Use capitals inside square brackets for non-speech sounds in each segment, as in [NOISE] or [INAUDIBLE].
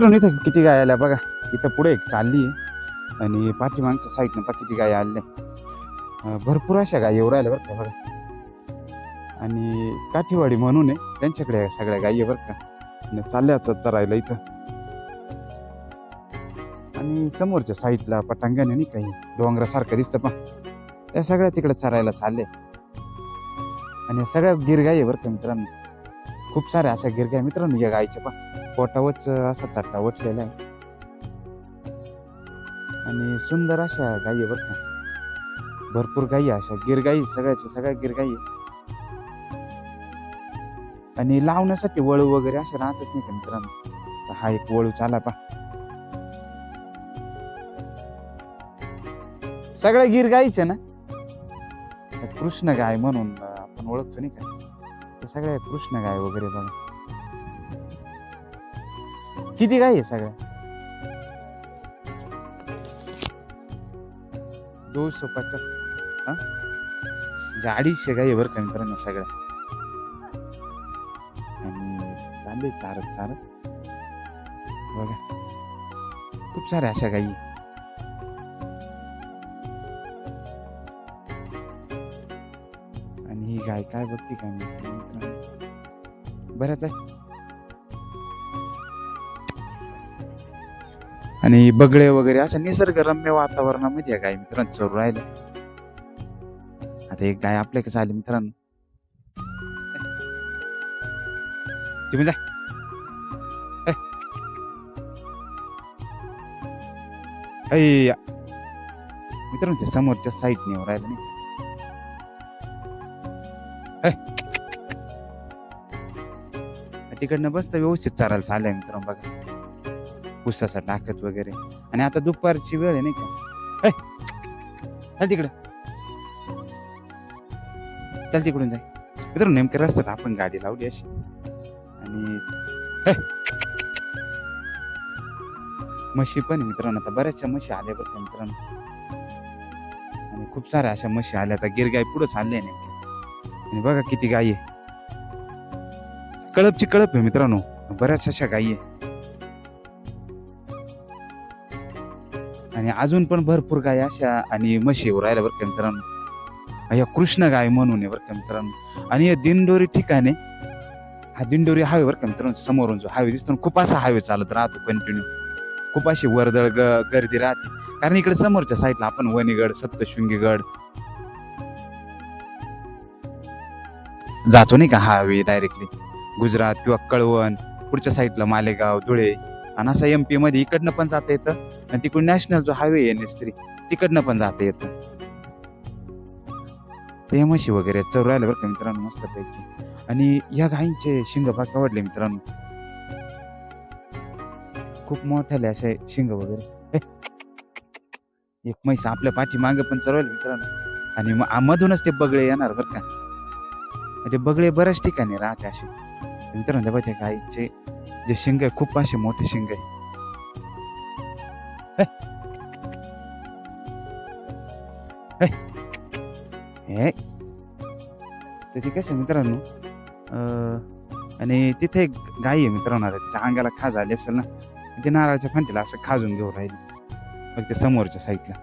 मित्रांनो इथं किती गाय आल्या बघा. इथं पुढे एक चालली आहे. आणि पाठीमागच्या साईडनं पा किती गाय आल्या. भरपूर अशा गाय येऊ राहिल्या बरं का बघा. आणि काठीवाडी म्हणून आहे. त्यांच्याकडे सगळ्या गायी बरं का. आणि चालल्याच चरायला इथं. आणि समोरच्या साईडला पटांगण आहे नाही काही डोंगरासारखं दिसतं पण. त्या सगळ्या तिकडे चरायला चालले. आणि सगळ्या गिरगाई आहे बरं का मित्रांनो. खूप साऱ्या अशा गिरग्या मित्रांनो या गायच्या पण पोटावच असा चट्टा उठलेला आहे. आणि सुंदर अशा गायी आहे बरं का. भरपूर गायी आहे अशा गिरगाई सगळ्याच्या सगळ्या गिरगाई आणि लावण्यासाठी वळू वगैरे असे राहतच नाही का मित्रांनो. हा एक वळू चाला पा सगळ्या गिरगाईच ना? कृष्ण गाय म्हणून आपण ओळखतो नाही का? सगळ्या कृष्ण गाय वगैरे बघा. किती गाय आहे सगळ्या? दोनशे पचास. हा? म्हणजे अडीचशे गाय वर कमी करा मित्रांनो सगळ्या. आणि चालले चारत चारत. बघा. खूप साऱ्या अशा गाई ही गाय काय बघते काय मित्रांनो. बऱ्याच आहे. आणि बगळे वगैरे असं निसर्गरम्य वातावरणामध्ये गाय मित्रांनो चरू राहिलं. आता एक गाय आपल्या कसं आली मित्रांनो. तुम्ही जा. मित्रांनो त्या समोरच्या साईडने राहिलं नाही. तिकडनं बसत व्यवस्थित चालायला चाललंय मित्रांनो बघा. पुसाचा टाकत वगैरे. आणि आता दुपारची वेळ आहे नाही का? चल तिकडं. चल तिकडून जाय. मित्रांनो नेमक्या रस्त्यात आपण गाडी लावली अशी. आणि म्हशी पण आहे मित्रांनो. आता बऱ्याचशा म्हशी आल्या बरं मित्रांनो. आणि खूप साऱ्या अशा म्हशी आल्या. आता गिरगाय पुढे चालले नेमके. आणि बघा किती गायी आहे. कळपची कळप आहे मित्रांनो. बऱ्याच अशा गायी आहे. आणि अजून पण भरपूर गाय अशा आणि म्हशी राहिल्या बरं का मित्रांनो. या कृष्ण गाय म्हणून आहे बरं का मित्रांनो. आणि या दिंडोरी ठिकाणी हा दिंडोरी हायवे बरं का मित्रांनो समोरून जो हायवे दिसतो खूप असा हायवे चालत राहतो कंटिन्यू खूप अशी वर्दळ ग गर्दी राहते. कारण इकडे समोरच्या साईडला आपण वणीगड सप्तशृंगीगड जातो नाही का हायवे डायरेक्टली गुजरात किंवा कळवण पुढच्या साईडला मालेगाव धुळे आणि असं एम पीमध्ये इकडनं पण जाता येतं आणि तिकडून नॅशनल जो हायवे एन एस थ्री तिकडनं पण जाता येतं. ते म्हशी वगैरे चढ राहिलं बरं का मित्रांनो मस्तपैकी. आणि या गायींचे शिंग फार आवडले मित्रांनो. खूप मोठ्याले असे शिंग वगैरे. हे. [LAUGHS] एक म्हैस आपल्या पाठीमागे पण चरवले मित्रांनो. आणि म- मधूनच ते बगळे येणार बरं का. ते बगळे बऱ्याच ठिकाणी राहते असे. मित्रांनो त्या बघा त्या गाईचे जे शिंग आहे खूप असे मोठे शिंग आहे हे. तर ते कसं आहे मित्रांनो. आणि तिथे एक गाई आहे मित्रांनो त्याच्या अंगाला खाज आली असेल ना ते नारळाच्या फांटीला असं खाजून घेऊन राहिली. मग ते समोरच्या साईडला.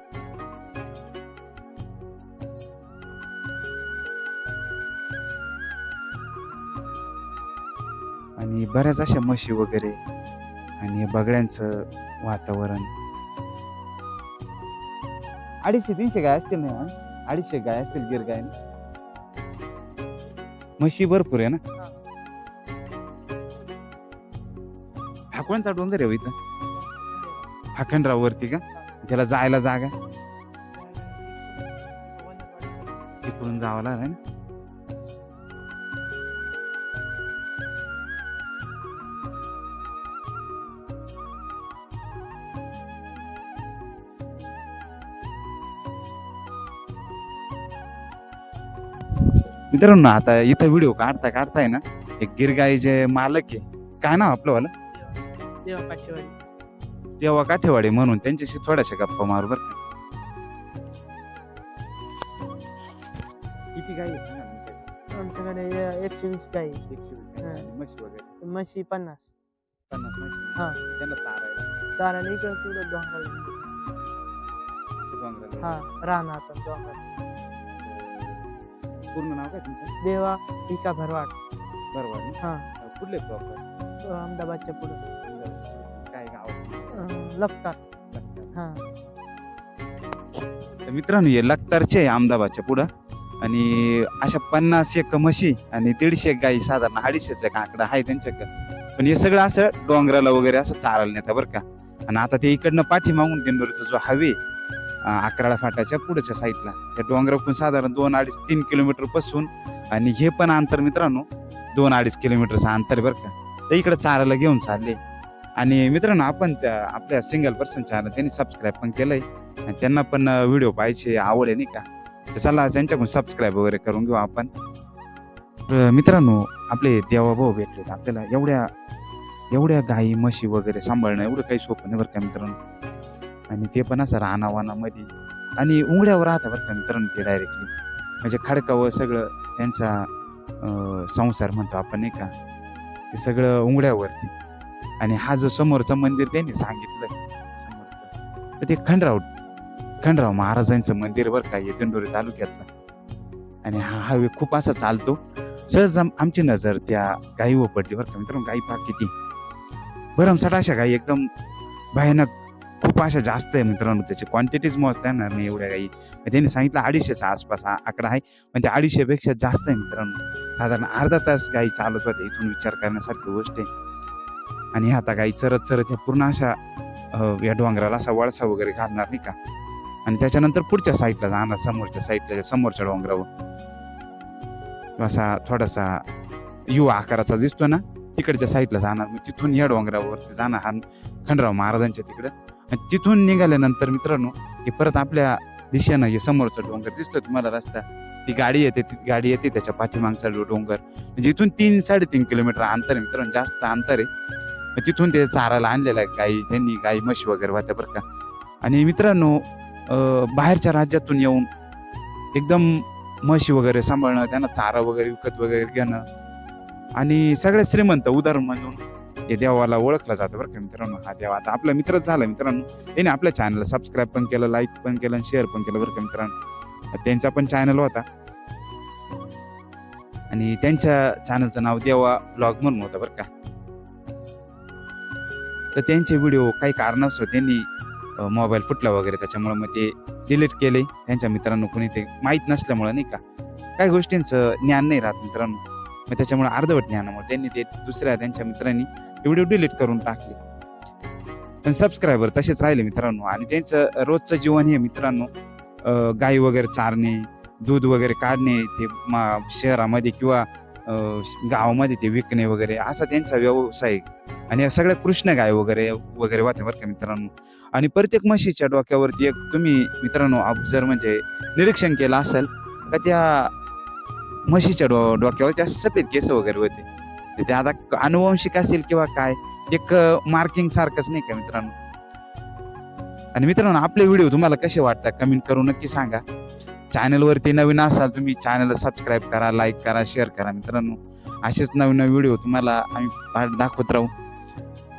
आणि बऱ्याच अशा म्हशी वगैरे आणि हे बगड्यांचं वातावरण. अडीचशे तीनशे गाय असतील ना अडीचशे गाय असतील गिर गाय म्हशी भरपूर आहे ना? हा कोणता डोंगर आहे हो इथं हा खंडराव वरती का? त्याला जायला जागा. तिकडून जावं लागलं मित्रांनो आता इथं व्हिडिओ काढता काढताय ना एक गिरगाईचे मालक आहे काय नाव आपलं वाला? देवा काठेवाडी तेव्हा काठेवाडी म्हणून त्यांच्याशी थोड्याशा गप्पा मारू बर किती गाई आहे सांगा ना. तुमच्याकडे? आमच्याकडे एकशे वीस गाई एकशे वीस गाई हा. आणि म्हशी वगैरे. म्हशी पन्नास. पन्नास म्हशी? हा. त्यांना चारायला. चालेल इकडं डोंगराला. हा राहणार आता डोंगर पूर्ण नाव काय तुमचं? देवा इका भरवाड. बरोबर ना? हा. अं, कुठले प्रॉपर? अहमदाबादच्या पुढं. काय गाव? अं, लपतात हा. तर मित्रांनो हे लखतरचे आहे अहमदाबादच्या पुढं. आणि अशा पन्नास एक म्हशी आणि दीडशे एक गाई साधारण अडीचशेच एक आकडा आहे त्यांच्याकडे. पण हे सगळं असं डोंगराला वगैरे असं चारायला नेतं बरं का. आणि आता ते इकडनं पाठी मागून दिंडोरीचा जो हवे अकराळा फाट्याच्या पुढच्या साईडला. त्या डोंगरापासून साधारण दोन अडीच तीन किलोमीटरपासून आणि हे पण अंतर मित्रांनो दोन अडीच किलोमीटरचं अंतर बरं का. तर इकडे चारायला घेऊन चालले. आणि मित्रांनो आपण त्या आपल्या सिंगल पर्सन चॅनल त्यांनी सबस्क्राईब पण केलंय. आणि त्यांना पण व्हिडिओ पाहायचे आवड आहे नाही का? तर चला त्यांच्याकडून सबस्क्राईब वगैरे करून घेऊ आपण. तर मित्रांनो आपले देवाभाऊ भेटले आपल्याला एवढ्या एवढ्या गाई म्हशी वगैरे सांभाळणं एवढं काही सोपं नाही बरं का मित्रांनो. आणि ते पण असं रानावानामध्ये. आणि उंगड्यावर राहतं बरं का मित्रांनो ते डायरेक्टली म्हणजे खडकावर सगळं त्यांचा संसार म्हणतो आपण नाही का? ते सगळं उंगड्यावरती. आणि हा जो समोरचं मंदिर त्यांनी सांगितलं समोरचं तर ते खंडराव खंडराव महाराजांचं मंदिर बरं का हे दिंडोरी तालुक्यातलं. आणि हा हवे खूप असा चालतो. सहज आमची नजर त्या गायीवर पडली बरं का मित्रांनो गाई पाक किती भरमसाठ अशा गाई एकदम भयानक खूप अशा जास्त आहे मित्रांनो त्याची क्वांटिटीज मोजता येणार नाही एवढ्या काही. त्यांनी सांगितलं अडीचशेचा आसपास हा आकडा आहे. पण त्या अडीचशेपेक्षा जास्त आहे मित्रांनो. साधारण अर्धा तास गाई चालत होते इथून विचार करण्यासारखी गोष्ट आहे. आणि आता गाई चरत चरत ह्या पूर्ण अशा या डोंगराला असा वळसा वगैरे घालणार नाही का? आणि त्याच्यानंतर पुढच्या साईडला जाणार समोरच्या साईडला समोरच्या डोंगरावर. असा थोडासा युवा आकाराचा दिसतो ना तिकडच्या साईडला जाणार. मग तिथून या डोंगरावरती जाणार हा खंडराव महाराजांच्या तिकडं. आणि तिथून निघाल्यानंतर मित्रांनो हे परत आपल्या दिशेनं हे समोरचा डोंगर दिसतो तुम्हाला रस्ता ती गाडी येते ती गाडी येते त्याच्या पाठीमागचा डोंगर. म्हणजे इथून तीन साडेतीन किलोमीटर अंतर आहे मित्रांनो जास्त अंतर आहे. मग तिथून ते चाराला आणलेलं आहे गाई त्यांनी गाई म्हशी वगैरे होत्या बरं का. आणि मित्रांनो बाहेरच्या राज्यातून येऊन एकदम म्हशी वगैरे सांभाळणं त्यांना चारा वगैरे विकत वगैरे घेणं. आणि सगळ्यात श्रीमंत उदाहरण म्हणून हे देवाला ओळखलं जातं बरं का मित्रांनो. हा देव आता आपला मित्रच झाला मित्रांनो. त्याने आपल्या चॅनलला सबस्क्राईब पण केलं लाईक पण केलं आणि शेअर पण केलं बरं का मित्रांनो. त्यांचा पण चॅनल होता. आणि त्यांच्या चॅनलचं नाव देवा ब्लॉग म्हणून होतं बरं का. तर त्यांचे व्हिडिओ काही कारणास्तव त्यांनी मोबाईल फुटला वगैरे. त्याच्यामुळे मग ते डिलीट केले. त्यांच्या मित्रांनो कोणी ते माहीत नसल्यामुळं नाही का. काही गोष्टींचं ज्ञान नाही राहत मित्रांनो. मग त्याच्यामुळे अर्धवट ज्ञानामुळे त्यांनी ते दुसऱ्या त्यांच्या मित्रांनी व्हिडिओ डिलीट करून टाकले. पण सबस्क्रायबर तसेच राहिले मित्रांनो. आणि त्यांचं रोजचं जीवन हे मित्रांनो गाई वगैरे चारणे दूध वगैरे काढणे ते मा शहरामध्ये किंवा गावामध्ये ते विकणे वगैरे असा त्यांचा व्यवसाय आणि या सगळ्या कृष्ण गाय वगैरे वगैरे होत्या बरं का मित्रांनो. आणि प्रत्येक म्हशीच्या डोक्यावरती एक तुम्ही मित्रांनो जर म्हणजे निरीक्षण केलं असेल का त्या म्हशीच्या डो डोक्यावर असे सफेद केस वगैरे होते. ते आता अनुवंशिक असेल किंवा काय एक मार्किंग सारखंच नाही का मित्रांनो? आणि मित्रांनो आपले व्हिडिओ तुम्हाला कसे वाटतात कमेंट करून नक्की सांगा. चॅनलवरती नवीन असाल तुम्ही चॅनलला सबस्क्राईब करा लाईक करा शेअर करा मित्रांनो. असेच नवीन नवीन व्हिडिओ तुम्हाला आम्ही दाखवत राहू.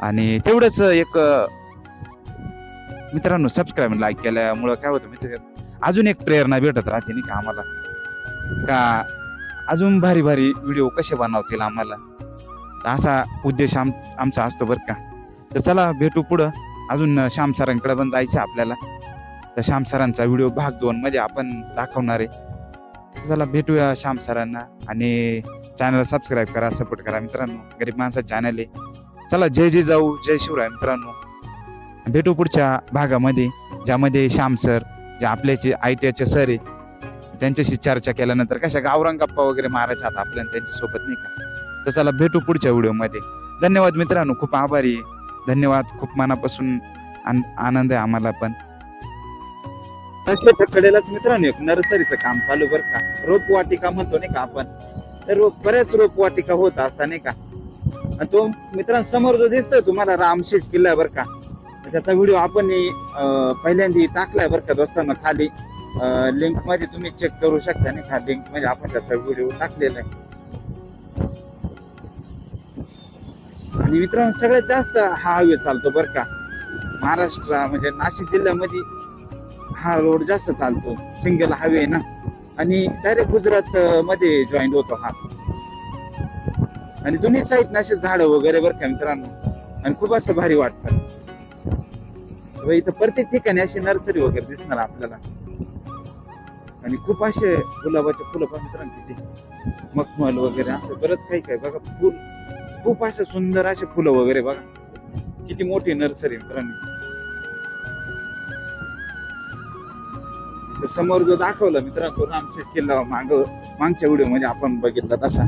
आणि तेवढंच एक मित्रांनो सबस्क्राईब लाईक केल्यामुळं काय होतं मित्र अजून एक प्रेरणा भेटत राहते नाही का आम्हाला? का अजून भारी भारी व्हिडिओ कसे बनवतील आम्हाला? तर असा उद्देश आम आमचा असतो बरं का. तर चला भेटू पुढं. अजून श्याम सरांकडे पण जायचं आपल्याला. तर श्याम सरांचा व्हिडिओ भाग दोन मध्ये आपण दाखवणार आहे. चला भेटूया श्याम सरांना. आणि चॅनलला सबस्क्राईब करा सपोर्ट करा मित्रांनो. गरीब माणसाचं चॅनल आहे. चला जय जय जाऊ जय शिवराय मित्रांनो. भेटू पुढच्या भागामध्ये ज्यामध्ये श्याम सर जे आपल्याचे आय टी आयचे सर आहे. त्यांच्याशी चर्चा केल्यानंतर कशा गावरान गप्पा वगैरे मारायच्या आता आपल्याला त्यांच्यासोबत नाही का? तर चला भेटू पुढच्या व्हिडिओमध्ये धन्यवाद मित्रांनो खूप आभारी धन्यवाद खूप मनापासून आनंद आहे आम्हाला पण. कडेलाच मित्रांनो एक नर्सरीचं काम चालू बरं का. रोप वाटिका म्हणतो नाही का आपण. तर रोप बऱ्याच रोप वाटिका होत असता नाही का? आणि तो मित्रांनो समोर जो दिसतोय तुम्हाला रामशेष किल्ला बरं का. त्याचा व्हिडिओ आपण अं, पहिल्यांदा टाकलाय बरं का दोस्तांना खाली. लिंकमध्ये तुम्ही चेक करू शकता नाही का? लिंकमध्ये आपण त्याचा व्हिडिओ टाकलेला आहे. आणि मित्रांनो सगळ्यात जास्त हा हायवे चालतो बरं का. महाराष्ट्र म्हणजे नाशिक जिल्ह्यामध्ये हा रोड जास्त चालतो. सिंगल हायवे ना. आणि डायरेक्ट गुजरात मध्ये जॉईंट होतो हा. आणि दोन्ही साईड असे झाड वगैरे बरं का मित्रांनो. आणि खूप असं भारी वाटतं. इथं प्रत्येक ठिकाणी अशी नर्सरी वगैरे दिसणार आपल्याला. आणि खूप असे गुलाबाचे फुलं पण मित्रांनो तिथे. मखमल वगैरे असं बरंच काही काय बघा फुल खूप असे सुंदर असे फुलं वगैरे बघा. किती मोठी नर्सरी मित्रांनो. समोर जो दाखवला मित्रांनो रामशेठ किल्ला माग मागच्या व्हिडिओमध्ये आपण बघितला तसा.